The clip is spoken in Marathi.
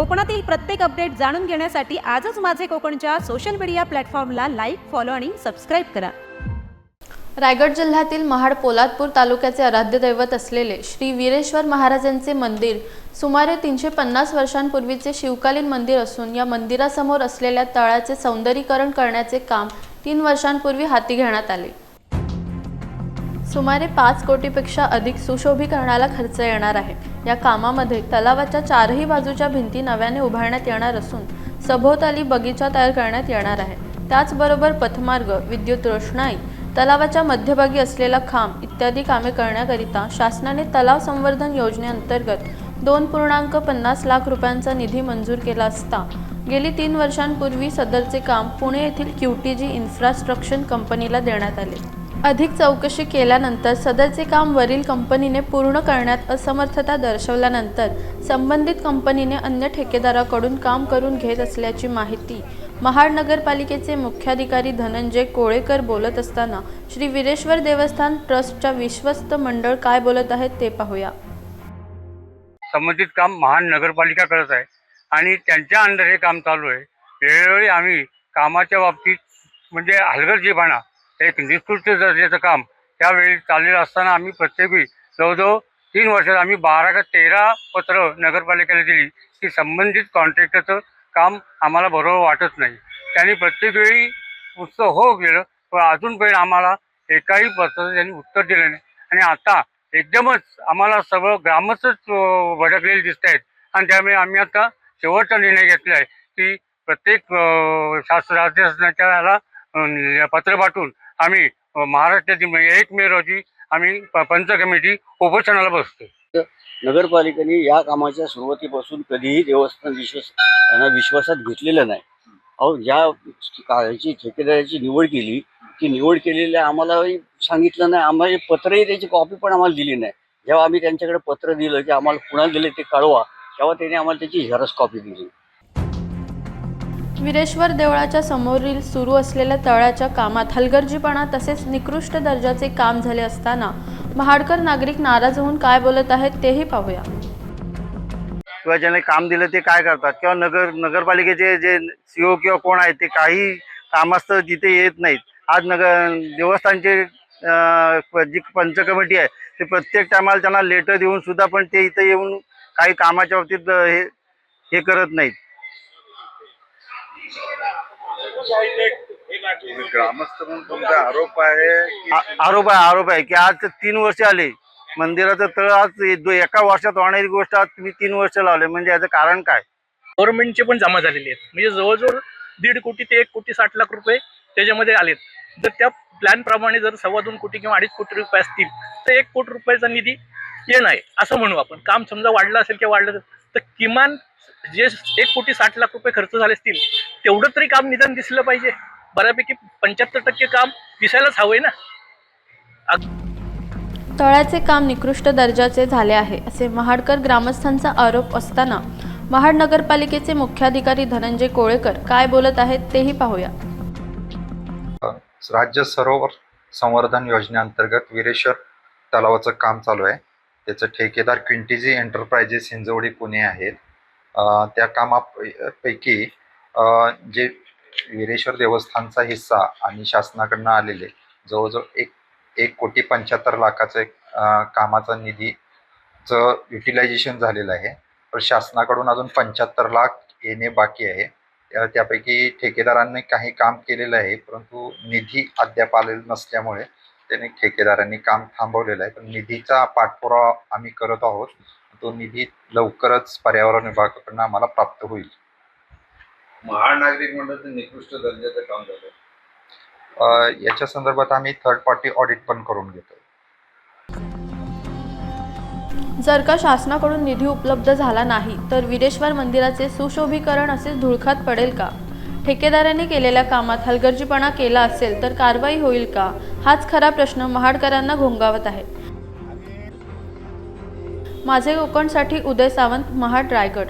कोकणातील प्रत्येक अपडेट जाणून घेण्यासाठी आजच माझे कोकणच्या सोशल मीडिया प्लॅटफॉर्मला लाईक फॉलो आणि सबस्क्राईब करा. रायगड जिल्ह्यातील महाड पोलादपूर तालुक्याचे आराध्य दैवत असलेले श्री वीरेश्वर महाराजांचे मंदिर सुमारे तीनशे पन्नास वर्षांपूर्वीचे शिवकालीन मंदिर असून या मंदिरासमोर असलेल्या तळाचे सौंदर्यीकरण करण्याचे काम तीन वर्षांपूर्वी हाती घेण्यात आले. सुमारे पाच कोटीपेक्षा अधिक सुशोभीकरणाला खर्च येणार आहे. या कामामध्ये तलावाच्या चारही बाजूच्या भिंती नव्याने उभारण्यात येणार असून सभोवताली बगीचा तयार करण्यात येणार आहे. त्याचबरोबर पथमार्ग विद्युत रोषणाई तलावाच्या मध्यभागी असलेला खांब इत्यादी कामे करण्याकरिता शासनाने तलाव संवर्धन योजनेअंतर्गत दोन पूर्णांक पन्नास लाख रुपयांचा निधी मंजूर केला असता गेली तीन वर्षांपूर्वी सदरचे काम पुणे येथील क्यूटीजी इन्फ्रास्ट्रक्चर कंपनीला देण्यात आले. अधिक चौकशी केल्यानंतर सदरचे काम वरील कंपनीने पूर्ण करण्यात असमर्थता दर्शवल्यानंतर संबंधित कंपनीने अन्य ठेकेदाराकडून काम करून घेत असल्याची माहिती महाड नगरपालिकेचे मुख्याधिकारी धनंजय कोळेकर बोलत असताना श्री वीरेश्वर देवस्थान ट्रस्टच्या विश्वस्त मंडळ काय बोलत आहेत ते पाहूया. संबंधित काम महान नगरपालिका करत आहे आणि त्यांच्या अंडर हे काम चालू आहे. वेळोवेळी आम्ही कामाच्या बाबतीत म्हणजे हलगर्जीपणा एक निकृष्ट दर्जाचं काम. त्यावेळी चाललेलं असताना आम्ही प्रत्येकी जवळजवळ तीन वर्षात आम्ही बारा का तेरा पत्र नगरपालिकेला दिली की संबंधित कॉन्ट्रॅक्टरचं काम आम्हाला बरोबर वाटत नाही. त्यांनी प्रत्येक वेळी नुसतं हो गेलं पण अजूनपर्यंत आम्हाला एकाही पत्राचं त्यांनी उत्तर दिलं नाही. आणि आता एकदमच आम्हाला सगळं ग्रामस्थच भडकलेले दिसत आहेत. आणि त्यामुळे आम्ही आता शेवटचा निर्णय घेतला आहे की प्रत्येक शास्त्र राज्य शासनाच्या ह्याला पत्र पाठवून आम्ही महाराष्ट्रातील म्हणजे एक मे रोजी आम्ही प- पंच कमिटी उपोषणाला बसतो नगरपालिकेने या कामाच्या सुरुवातीपासून कधीही देवस्थान विश्वास यांना विश्वासात घेतलेलं नाही. अहो ज्या काळाची ठेकेदाराची निवड केली ती निवड केलेल्या आम्हाला सांगितलं नाही. आम्हाला पत्रही त्याची कॉपी पण आम्हाला दिली नाही. जेव्हा आम्ही त्यांच्याकडे पत्र दिलं की आम्हाला कुणाला दिले ते कळवा तेव्हा त्याने आम्हाला त्याची झेरॉक्स कॉपी दिली. वीरेश्वर देवळाच्या समोरील सुरू असलेल्या तळाच्या कामात हलगर्जीपणा तसेच निकृष्ट दर्जाचे काम झाले असताना महाडकर नागरिक नाराज होऊन काय बोलत आहेत तेही पाहूया. किंवा ज्याने काम दिलं ते काय करतात? किंवा नगर नगरपालिकेचे जे सीओ किंवा कोण आहेत ते काही कामास्तव जिथे येत नाहीत. आज नगर देवस्थानचे जी पंच कमिटी आहे ते प्रत्येक टायमाला त्यांना लेटर देऊन सुद्धा पण ते इथे येऊन काही कामाच्या बाबतीत हे हे करत नाहीत. ग्रामस्थ म्हणून तुमचा आरोप आहे आ- आरोप आहे आरोप आहे की आज ते तीन वर्ष आले. मंदिराचं तळ आज ए- दो- एका वर्षात होणारी गोष्ट आज तुम्ही तीन वर्ष लावले. म्हणजे याचं कारण काय? गव्हर्नमेंटचे पण जमा झालेले आहेत. म्हणजे जवळजवळ दीड कोटी ते एक कोटी साठ लाख रुपये त्याच्यामध्ये आलेत. जर त्या प्लॅन प्रमाणे जर सव्वा दोन कोटी किंवा अडीच कोटी रुपये असतील तर एक कोटी रुपयाचा निधी येणं आहे. असं म्हणू आपण. काम समजा वाढलं असेल किंवा वाढलं असेल, तर किमान जे एक कोटी साठ लाख रुपये खर्च झाले असतील तेवढं तरी काम निदान दिसलं पाहिजे. बऱ्यापैकी पंच्याहत्तर टक्के काम दिसायलाच हवंय ना. तळ्याचे काम निकृष्ट दर्जाचे झाले आहे असे महाडकर ग्रामस्थांचा आरोप असताना महाड नगरपालिकेचे मुख्याधिकारी धनंजय कोळेकर काय बोलत आहेत तेही पाहूया. राज्य सरोवर संवर्धन योजनेअंतर्गत वीरेश्वर तलावाचं काम चालू आहे. त्याचं ठेकेदार क्विंटिजी एंटरप्राइजेस हिंजवडी पुणे आहेत. त्या कामापैकी जे वीरेश्वर देवस्थानचा हिस्सा आणि शासनाकडनं आलेले जवळजवळ एक एक कोटी पंच्याहत्तर लाखाचं कामाचा निधीचं युटिलायझेशन झालेलं आहे. पण शासनाकडून अजून पंच्याहत्तर लाख येणे बाकी आहे. त्या- त्यापैकी ठेकेदारांनी काही काम केलेलं आहे परंतु निधी अद्याप आलेला नसल्यामुळे त्याने ठेकेदारांनी काम थांबवलेलं आहे. पण निधीचा पाठपुरावा आम्ही करत आहोत. तो निधी लवकरच पर्यावरण विभागाकडनं आम्हाला प्राप्त होईल. महाड नागरिक मंडळाचं निकृष्ट दर्जाचं काम झालं. अ, याच्या संदर्भात आम्ही थर्ड पार्टी ऑडिट पण करून घेतो जर का शासनाकडून निधी उपलब्ध झाला नाही तर वीरेश्वर मंदिराचे सुशोभीकरण असेच धुळखात पडेल का? ठेकेदारांनी केलेल्या कामात हलगर्जीपणा केला असेल तर कारवाई होईल का? हाच खरा प्रश्न महाडकरांना घोंगावत आहे. माझे कोकणसाठी उदय सावंत महाड रायगड.